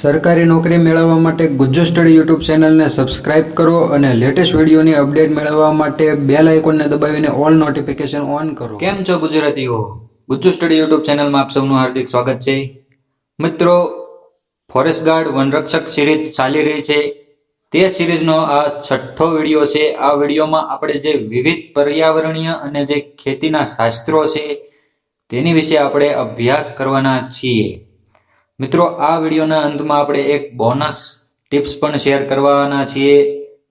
સરકારી નોકરી મેળવવા માટે ગુજ્જુ સ્ટડી યુટ્યુબ ચેનલને સબસ્ક્રાઇબ કરો અને લેટેસ્ટ વિડીયોની અપડેટ મેળવવા માટે બેલ આઇકોનને દબાવીને ઓલ નોટિફિકેશન ઓન કરો. કેમ છો ગુજરાતીઓ? ગુજ્જુ સ્ટડી યુટ્યુબ ચેનલમાં આપ સૌનું હાર્દિક સ્વાગત છે. મિત્રો, ફોરેસ્ટ ગાર્ડ વનરક્ષક સિરીઝ ચાલી રહી છે. તે સિરીઝનો આ છઠ્ઠો વીડિયો છે. આ વિડીયોમાં આપણે જે વિવિધ પર્યાવરણીય અને જે ખેતીના શાસ્ત્રો છે, તેની વિશે આપણે અભ્યાસ કરવાના છીએ. મિત્રો, આ વિડીયોના અંતમાં આપણે એક બોનસ ટિપ્સ પણ શેર કરવાના છીએ,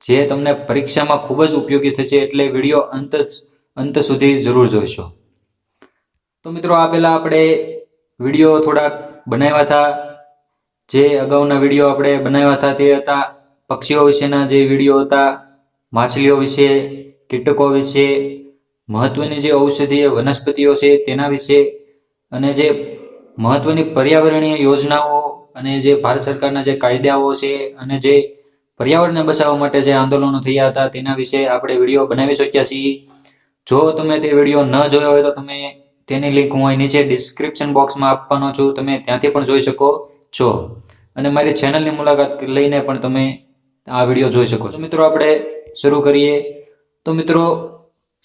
જે તમને પરીક્ષામાં ખૂબ જ ઉપયોગી થશે એટલે વીડિયો અંત અંત સુધી જરૂર જોઈશો. તો મિત્રો, આ પહેલા આપણે વીડિયો થોડાક બનાવ્યા હતા. જે અગાઉના વીડિયો આપણે બનાવ્યા હતા તે હતા પક્ષીઓ વિશેના જે વીડિયો હતા, માછલીઓ વિશે, કીટકો વિશે, મહત્વની જે ઔષધીય વનસ્પતિઓ છે તેના વિશે, અને જે મહત્વની પર્યાવરણીય યોજનાઓ અને જે ભારત સરકારના જે કાયદાઓ છે અને જે પર્યાવરણને બચાવવા માટે જે આંદોલનો થયા હતા, તેના વિશે આપણે વીડિયો બનાવી શક્યા છીએ. જો તમે તે વીડિયો ન જોયો હોય તો તમે તેની લિંક હું અહીં નીચે ડિસ્ક્રિપ્શન બોક્સમાં આપવાનો છું, તમે ત્યાંથી પણ જોઈ શકો છો. અને મારી ચેનલની મુલાકાત લઈને પણ તમે આ વીડિયો જોઈ શકો છો. મિત્રો આપણે શરૂ કરીએ. તો મિત્રો,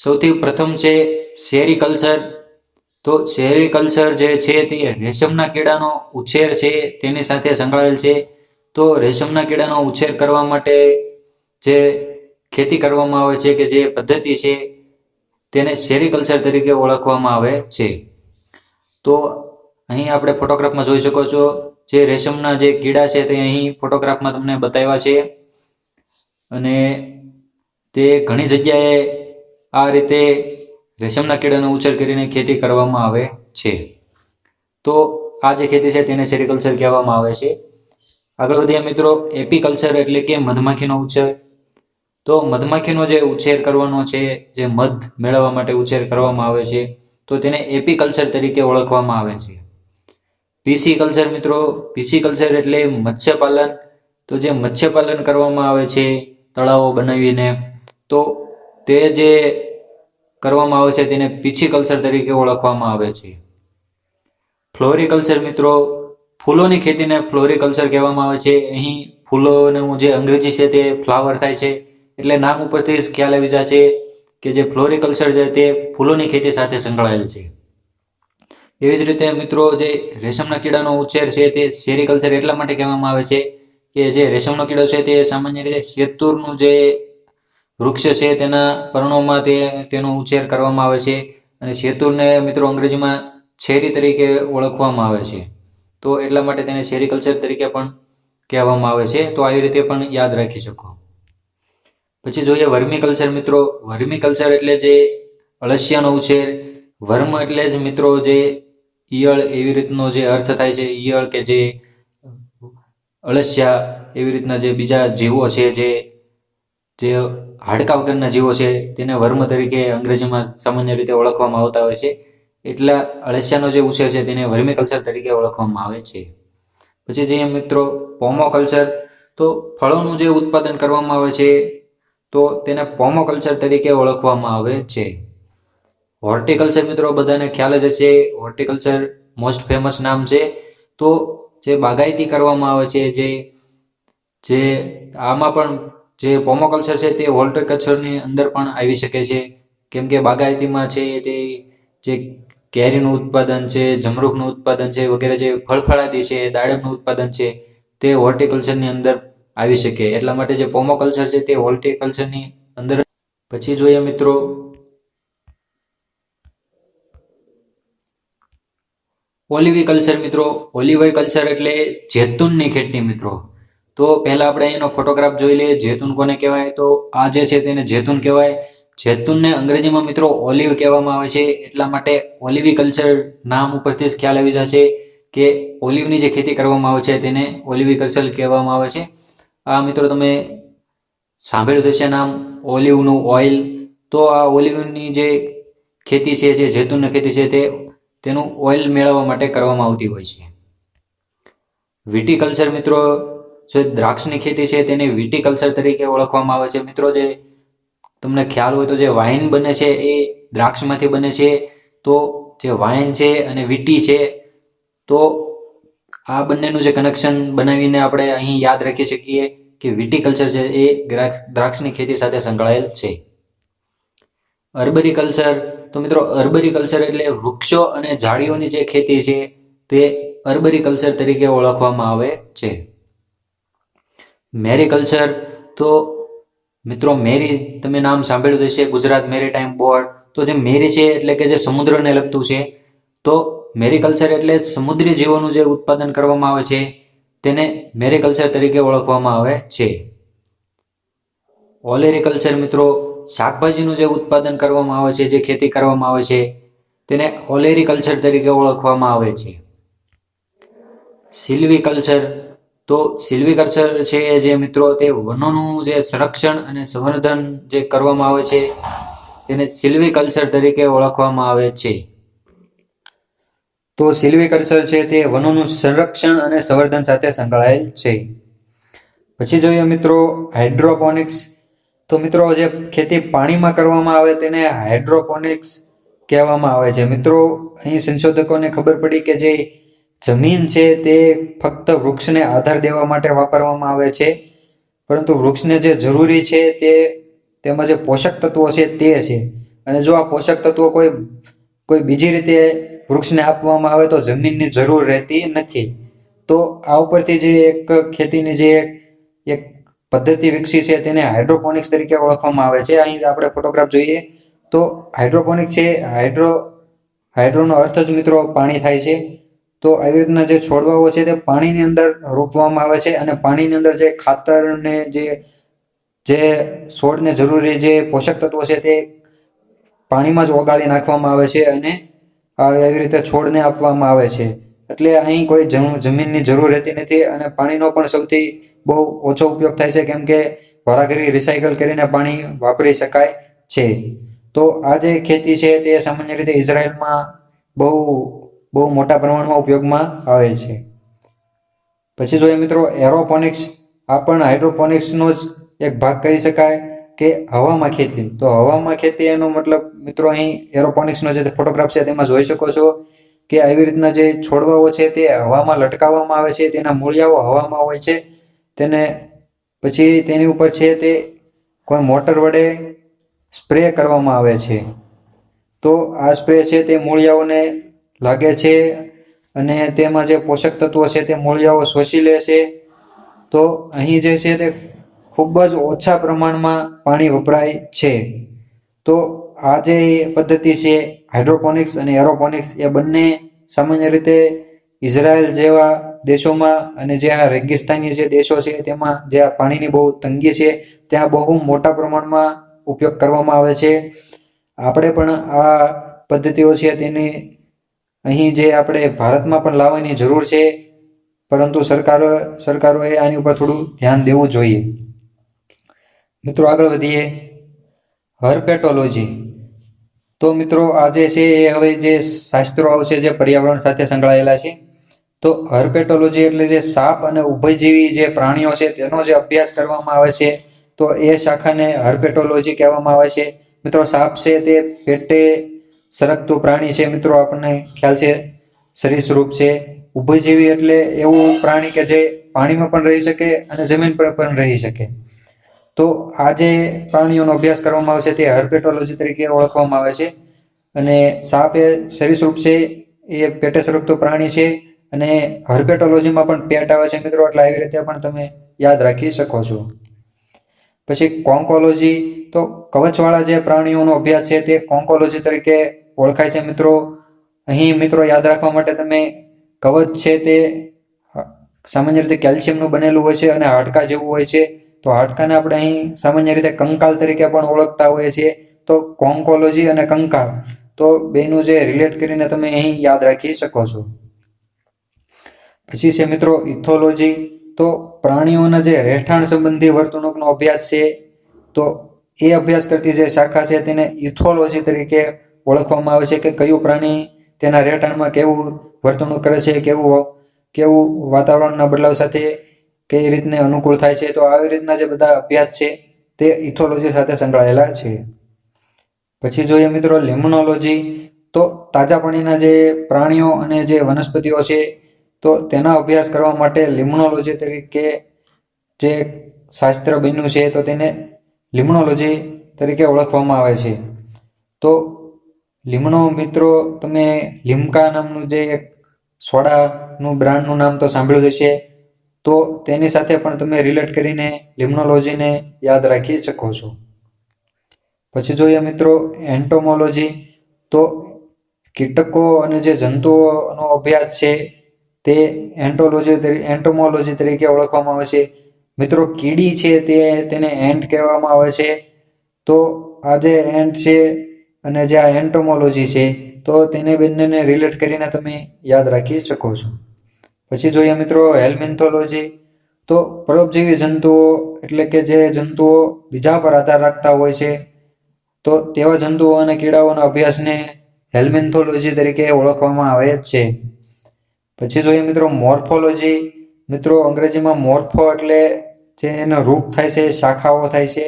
સૌથી પ્રથમ છે સેરીકલ્ચર તો સેરીકલ્ચર જે છે તે રેશમના કીડાનો ઉછેર છે, તેની સાથે સંકળાયેલ છે. તો રેશમના કીડાનો ઉછેર કરવા માટે જે ખેતી કરવામાં આવે છે કે જે પદ્ધતિ છે, તેને સેરીકલ્ચર તરીકે ઓળખવામાં આવે છે. તો અહીં આપણે ફોટોગ્રાફમાં જોઈ શકો છો, જે રેશમના જે કીડા છે તે અહીં ફોટોગ્રાફમાં તમને બતાવ્યા છે. અને તે ઘણી જગ્યાએ આ રીતે રેશમના કીડાનો ઉછેર કરીને ખેતી કરવામાં આવે છે. તો આ જે ખેતી છે તેને સેરીકલ્ચર કહેવામાં આવે છે. આગળ વધીએ મિત્રો, એપીકલ્ચર એટલે કે મધમાખીનો ઉછેર. તો મધમાખીનો જે ઉછેર કરવાનો છે, જે મધ મેળવવા માટે ઉછેર કરવામાં આવે છે, તો તેને એપીકલ્ચર તરીકે ઓળખવામાં આવે છે. પીસી કલ્ચર મિત્રો, પીસી કલ્ચર એટલે મત્સ્યપાલન. તો જે મત્સ્યપાલન કરવામાં આવે છે, તળાવો બનાવીને, તો તે જે કરવામાં આવે છે તેને પીછી કલ્ચર તરીકે ઓળખવામાં આવે છે. ફ્લોરિકલ્ચર મિત્રો, ફૂલોની ખેતીને ફ્લોરિકલ્ચર કહેવામાં આવે છે. અહીં ફૂલોનું જે અંગ્રેજી છે તે ફ્લાવર થાય છે. એટલે નામ ઉપરથી જ ખ્યાલ આવી જાય છે કે જે ફ્લોરિકલ્ચર છે તે ફૂલોની ખેતી સાથે સંકળાયેલ છે. એવી જ રીતે મિત્રો, જે રેશમના કીડાનો ઉછેર છે તે સેરીકલ્ચર એટલા માટે કહેવામાં આવે છે કે જે રેશમનો કીડો છે તે સામાન્ય રીતે શેતુરનું જે વૃક્ષ છે તેના પર્ણોમાં તે તેનો ઉછેર કરવામાં આવે છે અને શેતુરને મિત્રો અંગ્રેજીમાં છેરી તરીકે ઓળખવામાં આવે છે. તો એટલા માટે તેને શેરીકલ્ચર તરીકે પણ કહેવામાં આવે છે. તો આવી રીતે પણ યાદ રાખી શકો. પછી જોઈએ વર્મિકલ્ચર મિત્રો. વર્મિકલ્ચર એટલે જે અળસિયાનો ઉછેર, વર્મ એટલે જ મિત્રો જે ઈયળ એવી રીતનો જે અર્થ થાય છે. ઈયળ કે જે અળસિયા એવી રીતના જે બીજા જીવો છે જે જે હાડકા વગરના જીવો છે, તેને વર્મ તરીકે અંગ્રેજીમાં સામાન્ય રીતે ઓળખવામાં આવતા હોય છે. એટલા અળસિયાનો જે ઉછેર છે, તેને વર્મિકલ્ચર તરીકે ઓળખવામાં આવે છે. પછી જઈએ મિત્રો પોમોકલ્ચર. તો ફળોનું જે ઉત્પાદન કરવામાં આવે છે, તો તેને પોમોકલ્ચર તરીકે ઓળખવામાં આવે છે. હોર્ટિકલ્ચર મિત્રો, બધાને ખ્યાલ જ હશે, હોર્ટિકલ્ચર મોસ્ટ ફેમસ નામ છે. તો જે બાગાયતી કરવામાં આવે છે, જે જે આમાં પણ જે પોમોકલ્ચર છે તે હોર્ટિકલ્ચરની અંદર પણ આવી શકે છે. કેમ કે બાગાયતીમાં છે તે જે કેરીનું ઉત્પાદન છે, જમરૂખનું ઉત્પાદન છે, વગેરે જે ફળફળાદી છે, દાડમનું ઉત્પાદન છે, તે હોર્ટિકલ્ચરની અંદર આવી શકે. એટલા માટે જે પોમોકલ્ચર છે તે હોર્ટિકલ્ચરની અંદર પછી જોઈએ મિત્રો. ઓલિવી કલ્ચર મિત્રો ઓલિવાઈ કલ્ચર એટલે જેતુનની ખેતી મિત્રો. તો પહેલા આપણે એનો ફોટોગ્રાફ જોઈ લઈએ. જેતુન કોને કહેવાય? તો આ જે છે તેને જેતુન કહેવાય. જેતુનને અંગ્રેજીમાં મિત્રો ઓલિવ કહેવામાં આવે છે. એટલા માટે ઓલિવી કલ્ચર નામ ઉપરથી જ ખ્યાલ આવી જાય છે કે ઓલિવની જે ખેતી કરવામાં આવે છે તેને ઓલિવી કલ્ચર કહેવામાં આવે છે. આ મિત્રો તમે સાંભળ્યું હશે નામ ઓલિવનું ઓઇલ. તો આ ઓલિવની જે ખેતી છે, જે જેતુનની ખેતી છે તે તેનું ઓઇલ મેળવવા માટે કરવામાં આવતી હોય છે. વિટીકલ્ચર મિત્રો જે દ્રાક્ષની ખેતી છે તેને વિટીકલ્ચર તરીકે ઓળખવામાં આવે છે. મિત્રો, જે તમને ખ્યાલ હોય તો જે વાઇન બને છે એ દ્રાક્ષમાંથી બને છે. તો જે વાઇન છે અને વીટી છે, તો આ બંનેનું જે કનેક્શન બનાવીને આપણે અહીં યાદ રાખી શકીએ કે વિટીકલ્ચર છે એ દ્રાક્ષ- દ્રાક્ષની ખેતી સાથે સંકળાયેલ છે. અર્બરી કલ્ચર તો મિત્રો અર્બરી કલ્ચર એટલે વૃક્ષો અને ઝાડીઓની જે ખેતી છે તે અર્બરી કલ્ચર તરીકે ઓળખવામાં આવે છે. મેરીકલ્ચર તો મિત્રો, મેરી તમે નામ સાંભળ્યું હશે, ગુજરાત મેરીટાઈમ બોર્ડ. તો જે મેરી છે એટલે કે જે સમુદ્રને લગતું છે, તો મેરીકલ્ચર એટલે સમુદ્રી જીવોનું જે ઉત્પાદન કરવામાં આવે છે, તેને મેરીકલ્ચર તરીકે ઓળખવામાં આવે છે. ઓલેરીકલ્ચર મિત્રો, શાકભાજીનું જે ઉત્પાદન કરવામાં આવે છે, જે ખેતી કરવામાં આવે છે, તેને ઓલેરીકલ્ચર તરીકે ઓળખવામાં આવે છે. સિલ્વીકલ્ચર તો સિલ્વીકલ્ચર છે જે મિત્રો, તે વનોનું જે સંરક્ષણ અને સંવર્ધન જે કરવામાં આવે છે, તેને સિલ્વીકલ્ચર તરીકે ઓળખવામાં આવે છે. તો સિલ્વીકલ્ચર છે તે વનોનું સંરક્ષણ અને સંવર્ધન સાથે સંકળાયેલ છે. પછી જોઈએ મિત્રો હાઇડ્રોપોનિક્સ. તો મિત્રો, જે ખેતી પાણીમાં કરવામાં આવે તેને હાઇડ્રોપોનિક્સ કહેવામાં આવે છે. મિત્રો, અહીં સંશોધકોને ખબર પડી કે જે જમીન છે તે ફક્ત વૃક્ષને આધાર દેવા માટે વાપરવામાં આવે છે. પરંતુ વૃક્ષને જે જરૂરી છે તે તેમાં જે પોષક તત્વો છે તે છે. અને જો આ પોષક તત્વો કોઈ કોઈ બીજી રીતે વૃક્ષને આપવામાં આવે તો જમીનની જરૂર રહેતી નથી. તો આ ઉપરથી જે એક ખેતીની જે એક પદ્ધતિ વિકસી છે તેને હાઇડ્રોપોનિક્સ તરીકે ઓળખવામાં આવે છે. અહીં આપણે ફોટોગ્રાફ જોઈએ તો હાઇડ્રોપોનિક છે, હાઇડ્રો, હાઇડ્રોનો અર્થ જ મિત્રો પાણી થાય છે. તો આવી રીતના જે છોડવાઓ છે તે પાણીની અંદર રોપવામાં આવે છે અને પાણીની અંદર જે ખાતર ને જે જે છોડને જરૂરી જે પોષક તત્વો છે તે પાણીમાં જ ઓગાળી નાખવામાં આવે છે અને આવી રીતે છોડને આપવામાં આવે છે. એટલે અહીં કોઈ જમ- જમીનની જરૂર રહેતી નથી અને પાણીનો પણ સૌથી બહુ ઓછો ઉપયોગ થાય છે કેમ કે વારાઘડી રિસાયકલ કરીને પાણી વાપરી શકાય છે. તો આ જે ખેતી છે તે સામાન્ય રીતે ઇઝરાયલમાં બહુ બહુ મોટા પ્રમાણમાં ઉપયોગમાં આવે છે. પછી જોઈએ મિત્રો, એરોપોનિક્સ, આ પણ હાઇડ્રોપોનિક્સનો જ એક ભાગ કહી શકાય કે હવામાં ખેતી. તો હવામાં ખેતી એનો મતલબ મિત્રો અહીં એરોપોનિક્સનો જે ફોટોગ્રાફ છે તેમાં જોઈ શકો છો કે આવી રીતના જે છોડવાઓ છે તે હવામાં લટકાવવામાં આવે છે, તેના મૂળિયાઓ હવામાં હોય છે. તેને પછી તેની ઉપર છે તે કોઈ મોટર વડે સ્પ્રે કરવામાં આવે છે. તો આ સ્પ્રે છે તે મૂળિયાઓને લાગે છે અને તેમાં જે પોષક તત્વો છે તે મૂળિયાઓ શોષી લે છે. તો અહીં જે છે તે ખૂબ જ ઓછા પ્રમાણમાં પાણી વપરાય છે. તો આ જે પદ્ધતિ છે, હાઇડ્રોપોનિક્સ અને એરોપોનિક્સ, એ બંને સામાન્ય રીતે ઇઝરાયલ જેવા દેશોમાં અને જે આ રેગિસ્તાની જે દેશો છે તેમાં જે આ પાણીની બહુ તંગી છે, ત્યાં બહુ મોટા પ્રમાણમાં ઉપયોગ કરવામાં આવે છે. આપણે પણ આ પદ્ધતિઓ છે તેની અહીં જે આપણે ભારતમાં પણ લાવવાની જરૂર છે, પરંતુ સરકાર, સરકારોએ આની ઉપર થોડું ધ્યાન દેવું જોઈએ. મિત્રો, આગળ વધીએ. હર્પેટોલોજી. તો મિત્રો, આ જે છે એ હવે જે શાસ્ત્રો આવશે, જે પર્યાવરણ સાથે સંકળાયેલા છે, તો હર્પેટોલોજી એટલે જે સાપ અને ઉભયજીવી જે પ્રાણીઓ છે, તેનો જે અભ્યાસ કરવામાં આવે છે, તો એ શાખાને હર્પેટોલોજી કહેવામાં આવે છે. મિત્રો, સાપ છે તે પેટે સરકતું પ્રાણી છે મિત્રો આપણને ખ્યાલ છે સરીસૃપ છે. ઉભયજીવી એટલે એવું પ્રાણી કે જે પાણીમાં પણ રહી શકે અને જમીન પર પણ રહી શકે. તો આ જે પ્રાણીઓનો અભ્યાસ કરવામાં આવે છે તે હર્પેટોલોજી તરીકે ઓળખવામાં આવે છે. અને સાપ એ સરીસૃપ છે, એ પેટે સરકતું પ્રાણી છે અને હર્પેટોલોજીમાં પણ પેટ આવે છે મિત્રો, એટલે આવી રીતે પણ તમે યાદ રાખી શકો છો. પછી કોન્કોલોજી, તો કવચવાળા જે પ્રાણીઓનો અભ્યાસ છે તે કોન્કોલોજી તરીકે ઓળખાય છે મિત્રો. અહીં મિત્રો યાદ રાખવા માટે તમે કવચ છે તે સામાન્ય રીતે કેલ્શિયમનું બનેલું હોય છે અને હાડકા જેવું હોય છે. તો હાડકાને આપણે અહીં સામાન્ય રીતે કંકાલ તરીકે પણ ઓળખતા હોઈએ છીએ. તો કોન્કોલોજી અને કંકાલ, તો બેનું જે રિલેટ કરીને તમે અહીં યાદ રાખી શકો છો. પછી છે મિત્રો ઇથોલોજી, તો પ્રાણીઓના જે રહેઠાણ સંબંધી વર્તણૂકનો અભ્યાસ છે, તો એ અભ્યાસ કરતી જે શાખા છે તેને ઇથોલોજી તરીકે ઓળખવામાં આવે છે કે કયું પ્રાણી તેના રહેઠાણમાં કેવું વર્તણૂક કરે છે, કેવું કેવું વાતાવરણના બદલાવ સાથે કઈ રીતને અનુકૂળ થાય છે, તો આવી રીતના જે બધા અભ્યાસ છે તે ઇથોલોજી સાથે સંકળાયેલા છે. પછી જોઈએ મિત્રો લિમ્નોલોજી, તો તાજા પાણીના જે પ્રાણીઓ અને જે વનસ્પતિઓ છે તો તેના અભ્યાસ કરવા માટે લિમ્નોલોજી તરીકે જે શાસ્ત્ર બન્યું છે તો તેને લિમ્નોલોજી તરીકે ઓળખવામાં આવે છે. તો લીમડો મિત્રો, તમે લીમકા નામનું જે એક સોડાનું બ્રાન્ડનું નામ તો સાંભળ્યું હશે. તો તેની સાથે પણ તમે રિલેટ કરીને લિમ્નોલોજીને યાદ રાખી શકો છો. પછી જોઈએ મિત્રો એન્ટોમોલોજી. તો કીટકો અને જે જંતુઓનો અભ્યાસ છે તે એન્ટોલોજી એન્ટોમોલોજી તરીકે ઓળખવામાં આવે છે. મિત્રો, કીડી છે તે તેને એન્ટ કહેવામાં આવે છે. તો આ જે એન્ટ છે અને જે આ એન્ટોમોલોજી છે, તો તેને બંનેને રિલેટ કરીને તમે યાદ રાખી શકો છો. પછી જોઈએ મિત્રો, હેલ્મિન્થોલોજી. તો પરોપજીવી જંતુઓ એટલે કે જે જંતુઓ બીજા પર આધાર રાખતા હોય છે, તો તેવા જંતુઓ અને કીડાઓના અભ્યાસને હેલ્મિન્થોલોજી તરીકે ઓળખવામાં આવે છે. પછી જોઈએ મિત્રો મોર્ફોલોજી. મિત્રો અંગ્રેજીમાં મોર્ફો એટલે જે એનો રૂપ થાય છે, શાખાઓ થાય છે.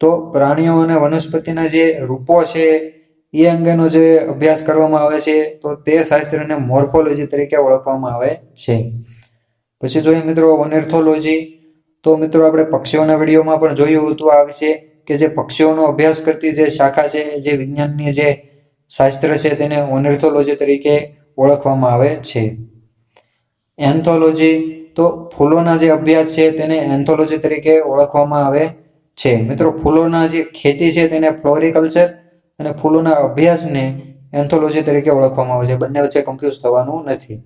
તો પ્રાણીઓ અને વનસ્પતિના જે રૂપો છે, એ અંગેનો જે અભ્યાસ કરવામાં આવે છે, તો તે શાસ્ત્રને મોર્ફોલોજી તરીકે ઓળખવામાં આવે છે. પછી જોઈએ મિત્રો ઓનેર્થોલોજી તો મિત્રો આપણે પક્ષીઓના વિડીયોમાં પણ જોયું હતું આ વિશે કે જે પક્ષીઓનો અભ્યાસ કરતી જે શાખા છે, જે વિજ્ઞાનની જે શાસ્ત્ર છે, તેને ઓનેર્થોલોજી તરીકે ઓળખવામાં આવે છે. એન્થોલોજી તો ફૂલોના જે અભ્યાસ છે તેને એન્થોલોજી તરીકે ઓળખવામાં આવે છે. મિત્રો, ફૂલોના જે ખેતી છે તેને ફ્લોરિકલ્ચર અને ફૂલોના અભ્યાસને એન્થોલોજી તરીકે ઓળખવામાં આવે છે. બંને વચ્ચે કન્ફ્યુઝ થવાનું નથી.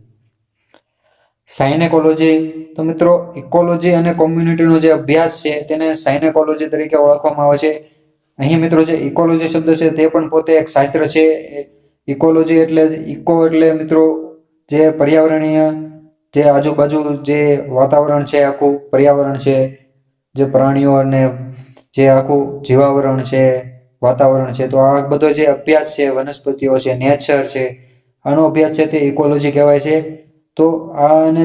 સાયનેકોલોજી તો મિત્રો ઇકોલોજી અને કોમ્યુનિટીનો જે અભ્યાસ છે તેને સાયનેકોલોજી તરીકે ઓળખવામાં આવે છે. અહીં મિત્રો જે ઇકોલોજી શબ્દ છે તે પણ પોતે એક શાસ્ત્ર છે. ઇકોલોજી એટલે ઇકો એટલે મિત્રો જે પર્યાવરણીય જે આજુબાજુ જે વાતાવરણ છે, આખું પર્યાવરણ છે, જે પ્રાણીઓ અને જે આખું જીવાવરણ છે, વાતાવરણ છે, તો આ બધો જે અભ્યાસ છે, વનસ્પતિઓ છે, નેચર છે, આનો અભ્યાસ છે તે ઇકોલોજી કહેવાય છે. તો આ અને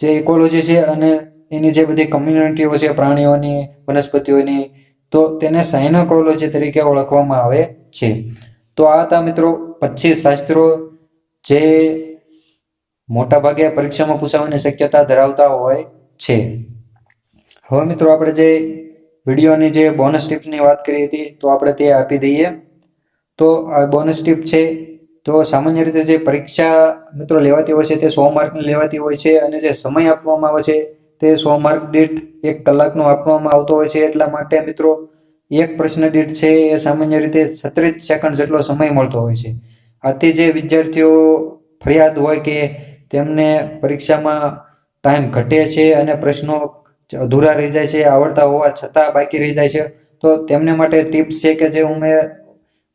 જે ઇકોલોજી છે અને એની જે બધી કમ્યુનિટીઓ છે, પ્રાણીઓની, વનસ્પતિઓની, તો તેને સાયનોકોલોજી તરીકે ઓળખવામાં આવે છે. તો આ હતા મિત્રો પચીસ શાસ્ત્રો જે મોટાભાગે પરીક્ષામાં પૂછાવાની શક્યતા ધરાવતા હોય છે. હવે મિત્રો આપણે જે વિડીયોની જે બોનસ ટિપ્સની વાત કરી હતી, તો આપણે તે આપી દઈએ. તો આ બોનસ ટીપ છે, તો સામાન્ય રીતે જે પરીક્ષા મિત્રો લેવાતી હોય છે, તે સો માર્કની લેવાતી હોય છે અને જે સમય આપવામાં આવે છે, તે સો માર્ક દીઠ એક કલાકનો આપવામાં આવતો હોય છે. એટલા માટે મિત્રો એક પ્રશ્ન દીઠ છે, એ સામાન્ય રીતે છત્રીસ સેકન્ડ જેટલો સમય મળતો હોય છે. આથી જે વિદ્યાર્થીઓ ફરિયાદ હોય કે તેમને પરીક્ષામાં ટાઈમ ઘટે છે અને પ્રશ્નો અધૂરા રહી જાય છે, આવડતા હોવા છતાં બાકી રહી જાય છે. તો તેમને માટે ટિપ્સ છે કે જે ઉમે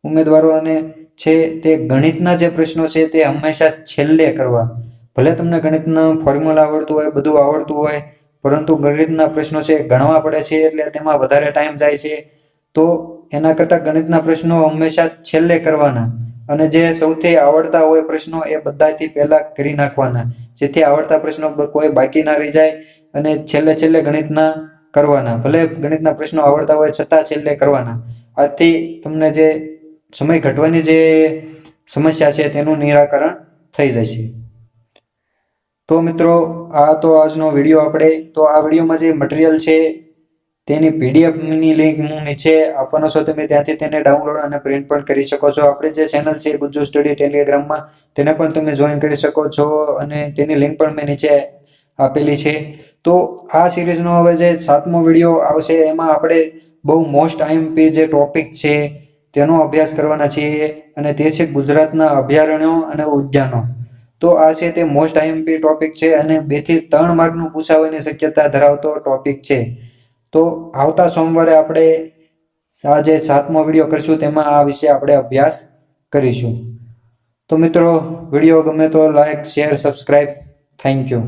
ઉમેદવારોને છે તે ગણિતના જે પ્રશ્નો છે તે હંમેશા છેલ્લે કરવા. ભલે તમને ગણિતના ફોર્મ્યુલા આવડતું હોય, બધું આવડતું હોય, પરંતુ ગણિતના પ્રશ્નો છે ગણવા પડે છે એટલે તેમાં વધારે ટાઈમ જાય છે. તો એના કરતાં ગણિતના પ્રશ્નો હંમેશા છેલ્લે કરવાના. અને જે સૌથી આવડતા હોય પ્રશ્નો એ બધાથી પહેલા કરી નાખવાના. જેથી આવડતા પ્રશ્નો કોઈ બાકી ના રહી જાય અને છેલ્લે છેલ્લે ગણિતના કરવાના. ભલે ગણિતના પ્રશ્નો આવડતા હોય છતાં છેલ્લે કરવાના. આથી તમને જે સમય ઘટવાની જે સમસ્યા છે તેનું નિરાકરણ થઈ જશે તો મિત્રો, આ તો આજનો વીડિયો આપણે, તો આ વિડીયોમાં જે મટીરિયલ છે તેની પીડીએફની લિંક હું નીચે આપવાનો છો તમે, ત્યાંથી તેને ડાઉનલોડ અને પ્રિન્ટ પણ કરી શકો છો. આપણી જે ચેનલ છે ગુજ્જુ સ્ટડી ટેલિગ્રામમાં તેને પણ તમે જોઈન કરી શકો છો અને તેની લિંક પણ મેં નીચે આપેલી છે. તો આ સિરીઝનો હવે જે સાતમો વીડિયો આવશે, એમાં આપણે બહુ મોસ્ટ આઈએમપી જે ટોપિક છે, તેનો અભ્યાસ કરવાના છીએ અને તે છે ગુજરાતના અભયારણ્યો અને ઉદ્યાનો. તો આ છે તે મોસ્ટ આઈએમપી ટોપિક છે અને બેથી ત્રણ માર્કનું પૂછાવાની શક્યતા ધરાવતો ટોપિક છે. તો આવતા સોમવારે આપણે આજે સાતમો વીડિયો કરીશું, તેમાં આ વિશે આપણે અભ્યાસ કરીશું. તો મિત્રો, વીડિયો ગમે તો like, share subscribe thank you.